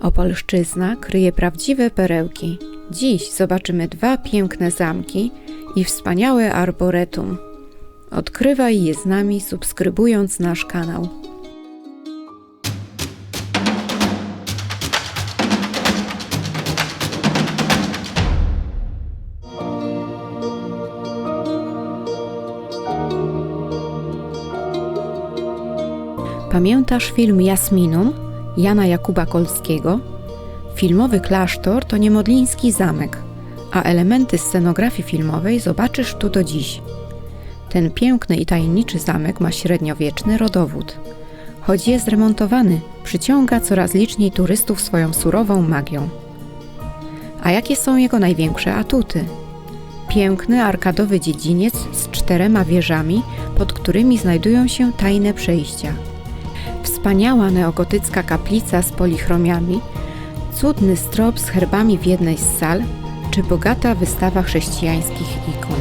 Opolszczyzna kryje prawdziwe perełki. Dziś zobaczymy dwa piękne zamki i wspaniałe arboretum. Odkrywaj je z nami, subskrybując nasz kanał. Pamiętasz film Jasminum Jana Jakuba Kolskiego? Filmowy klasztor to niemodliński zamek, a elementy scenografii filmowej zobaczysz tu do dziś. Ten piękny i tajemniczy zamek ma średniowieczny rodowód. Choć jest remontowany, przyciąga coraz liczniej turystów swoją surową magią. A jakie są jego największe atuty? Piękny arkadowy dziedziniec z czterema wieżami, pod którymi znajdują się tajne przejścia. Wspaniała neogotycka kaplica z polichromiami, cudny strop z herbami w jednej z sal, czy bogata wystawa chrześcijańskich ikon.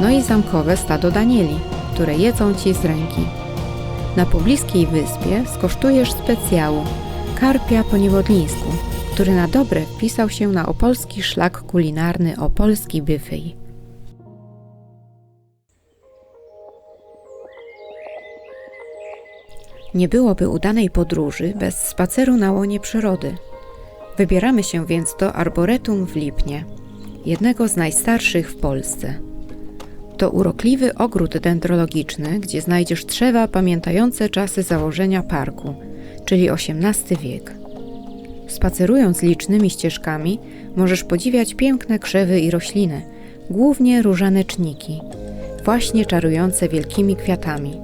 No i zamkowe stado Danieli, które jedzą ci z ręki. Na pobliskiej wyspie skosztujesz specjału karpia po niewodlińsku, który na dobre wpisał się na opolski szlak kulinarny Opolski Byfej. Nie byłoby udanej podróży bez spaceru na łonie przyrody. Wybieramy się więc do Arboretum w Lipnie, jednego z najstarszych w Polsce. To urokliwy ogród dendrologiczny, gdzie znajdziesz drzewa pamiętające czasy założenia parku, czyli XVIII wiek. Spacerując licznymi ścieżkami, możesz podziwiać piękne krzewy i rośliny, głównie różaneczniki, właśnie czarujące wielkimi kwiatami.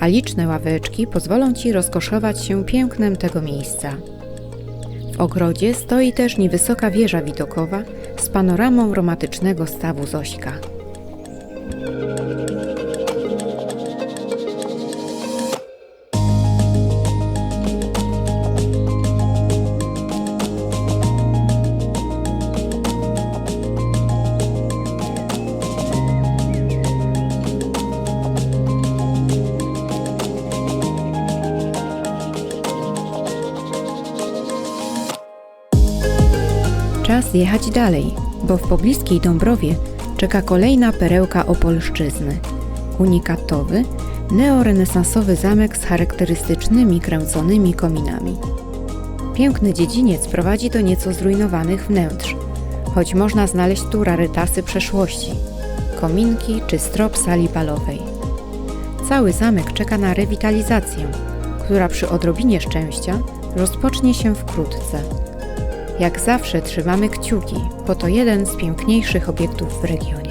A liczne ławeczki pozwolą ci rozkoszować się pięknem tego miejsca. W ogrodzie stoi też niewysoka wieża widokowa z panoramą romantycznego stawu Zośka. Czas jechać dalej, bo w pobliskiej Dąbrowie czeka kolejna perełka opolszczyzny. Unikatowy, neorenesansowy zamek z charakterystycznymi kręconymi kominami. Piękny dziedziniec prowadzi do nieco zrujnowanych wnętrz, choć można znaleźć tu rarytasy przeszłości, kominki czy strop sali balowej. Cały zamek czeka na rewitalizację, która przy odrobinie szczęścia rozpocznie się wkrótce. Jak zawsze trzymamy kciuki, bo to jeden z piękniejszych obiektów w regionie.